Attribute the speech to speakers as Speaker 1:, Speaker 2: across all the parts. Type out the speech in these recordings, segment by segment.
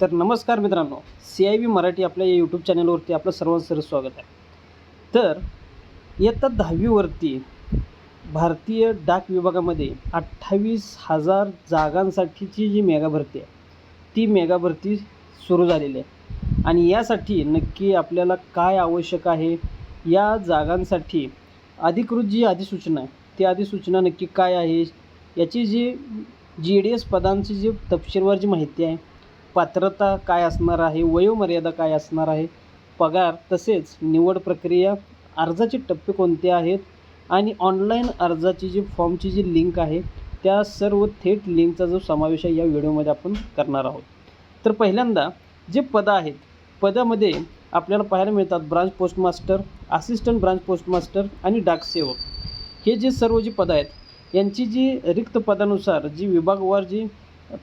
Speaker 1: तर नमस्कार मित्रांनो सी आय व्ही मराठी आपल्या या यूट्यूब चॅनलवरती आपलं सर्वांचं स्वागत आहे. तर इयत्ता दहावीवरती भारतीय डाक विभागामध्ये अठ्ठावीस हजार जागांसाठीची जी मेगा भरती आहे ती मेगा भरती सुरू झालेली आहे. आणि यासाठी नक्की आपल्याला काय आवश्यक आहे या जागांसाठी अधिकृत जी अधिसूचना आहे ती अधिसूचना नक्की काय आहे याची जी जी डी एस पदांची जी तपशीलवार जी माहिती आहे पात्रता काय असणार आहे? वयोमर्यादा काय असणार आहे? पगार तसेच निवड प्रक्रिया अर्जाचे टप्पे कोणते आहेत? आणि ऑनलाईन अर्जाची जी फॉर्मची जी लिंक आहे त्या सर्व थेट लिंकचा जो समावेश आहे या व्हिडिओमध्ये आपण करणार आहोत. तर पहिल्यांदा जे पदं आहेत पदामध्ये आपल्याला पाहायला मिळतात branch postmaster assistant branch postmaster आणि डाकसेवक हे जे सर्व जी पदं आहेत यांची जी रिक्त पदानुसार जी विभागवार जी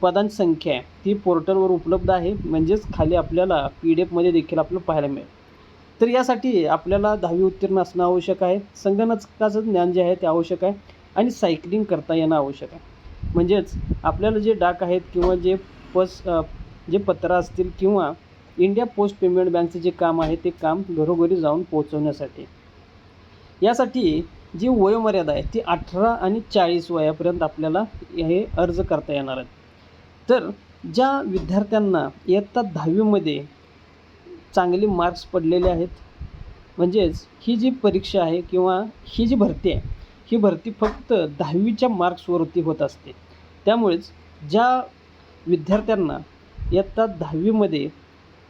Speaker 1: पदांची संख्या आहे. ती पोर्टलवर उपलब्ध आहे. म्हणजेच खाली आपल्याला पी डी एफमध्ये देखील आपल्याला पाहायला मिळेल. तर यासाठी आपल्याला दहावी उत्तीर्ण असणं आवश्यक आहे. संगणकाचं ज्ञान जे आहे ते आवश्यक आहे. आणि सायकलिंग करता येणं आवश्यक आहे. म्हणजेच आपल्याला जे डाक आहेत किंवा जे पस जे पत्रा असतील किंवा इंडिया पोस्ट पेमेंट बँकचं जे काम आहे ते काम घरोघरी जाऊन पोहोचवण्यासाठी. यासाठी जी वयोमर्यादा आहे ती अठरा आणि चाळीस वयापर्यंत आपल्याला हे अर्ज करता येणार आहेत. तर ज्या विद्यार्थ्यांना इयत्ता दहावीमध्ये चांगले मार्क्स पडलेले आहेत म्हणजेच ही जी परीक्षा आहे किंवा ही जी भरती आहे ही भरती फक्त दहावीच्या मार्क्सवरती होत असते. त्यामुळेच ज्या विद्यार्थ्यांना इयत्ता दहावीमध्ये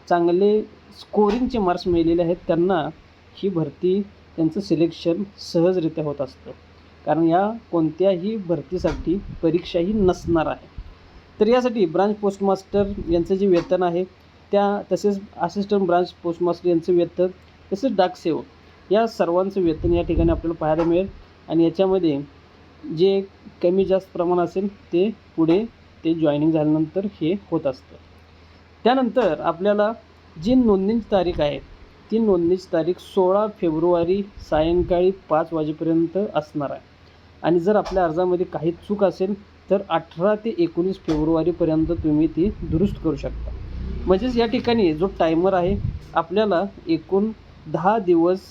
Speaker 1: चांगले स्कोरिंगचे मार्क्स मिळालेले आहेत त्यांना ही भरती त्यांचं सिलेक्शन सहजरित्या होत असतं. कारण या कोणत्याही भरतीसाठी परीक्षाही नसणार आहे. तर यासाठी ब्रांच पोस्टमास्टर यांचं जे वेतन आहे त्या तसेच असिस्टंट ब्रांच पोस्टमास्टर यांचं वेतन तसेच डाकसेवक या सर्वांचं वेतन या ठिकाणी आपल्याला पाहायला मिळेल. आणि याच्यामध्ये जे कमी जास्त प्रमाण असेल ते पुढे ते जॉईनिंग झाल्यानंतर हे होत असतं. त्यानंतर आपल्याला जी नोंदणीची तारीख आहे ती नोंदणीची तारीख सोळा फेब्रुवारी सायंकाळी पाच वाजेपर्यंत असणार आहे. आणि जर आपल्या अर्जामध्ये काही चूक असेल तर अठरा ते एकोणीस फेब्रुवारीपर्यंत तुम्ही ती दुरुस्त करू शकता. म्हणजेच या ठिकाणी जो टायमर आहे आपल्याला एकूण दहा दिवस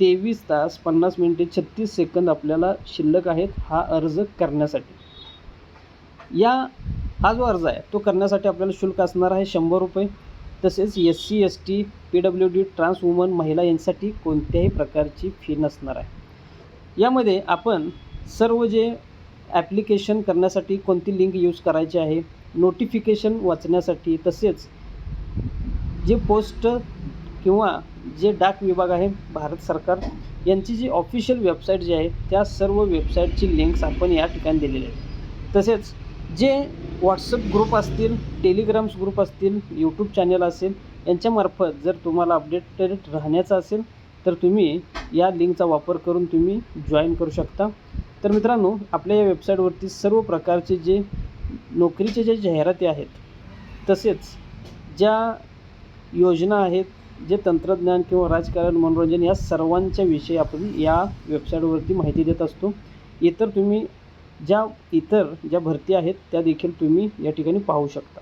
Speaker 1: तेवीस तास पन्नास मिनटे छत्तीस सेकंद आपल्याला शिल्लक आहेत हा अर्ज करण्यासाठी. या हा जो अर्ज आहे तो करण्यासाठी आपल्याला शुल्क असणार आहे शंभर रुपये. तसेच S C S T P W D trans woman महिला यांसाठी कोणत्याही प्रकारची फी नसणार आहे. यामध्ये आपण सर्व जे ॲप्लिकेशन करण्यासाठी कोणती लिंक यूज करायची आहे? नोटिफिकेशन वाचण्यासाठी. तसेच जे पोस्ट किंवा जे डाक विभाग आहे भारत सरकार यांची जी ऑफिशियल वेबसाईट जी आहे त्या सर्व वेबसाईटची लिंक्स आपण या ठिकाणी दिलेली आहेत. तसेच जे व्हॉट्सअप ग्रुप असतील टेलिग्राम्स ग्रुप असतील यूट्यूब चॅनल असेल यांच्यामार्फत जर तुम्हाला अपडेटेड राहण्याचं असेल तर तुम्ही या लिंकचा वापर करून तुम्ही जॉईन करू शकता. तर मित्रांनो आपल्या या वेबसाईटवरती सर्व प्रकारचे जे नोकरीचे जे जाहिराती आहेत तसेच ज्या योजना आहेत जे तंत्रज्ञान किंवा राजकारण मनोरंजन या सर्वांच्या विषयी आपण या वेबसाईटवरती माहिती देत असतो. इतर तुम्ही ज्या इतर ज्या भरती आहेत त्या देखील तुम्ही या ठिकाणी पाहू शकता.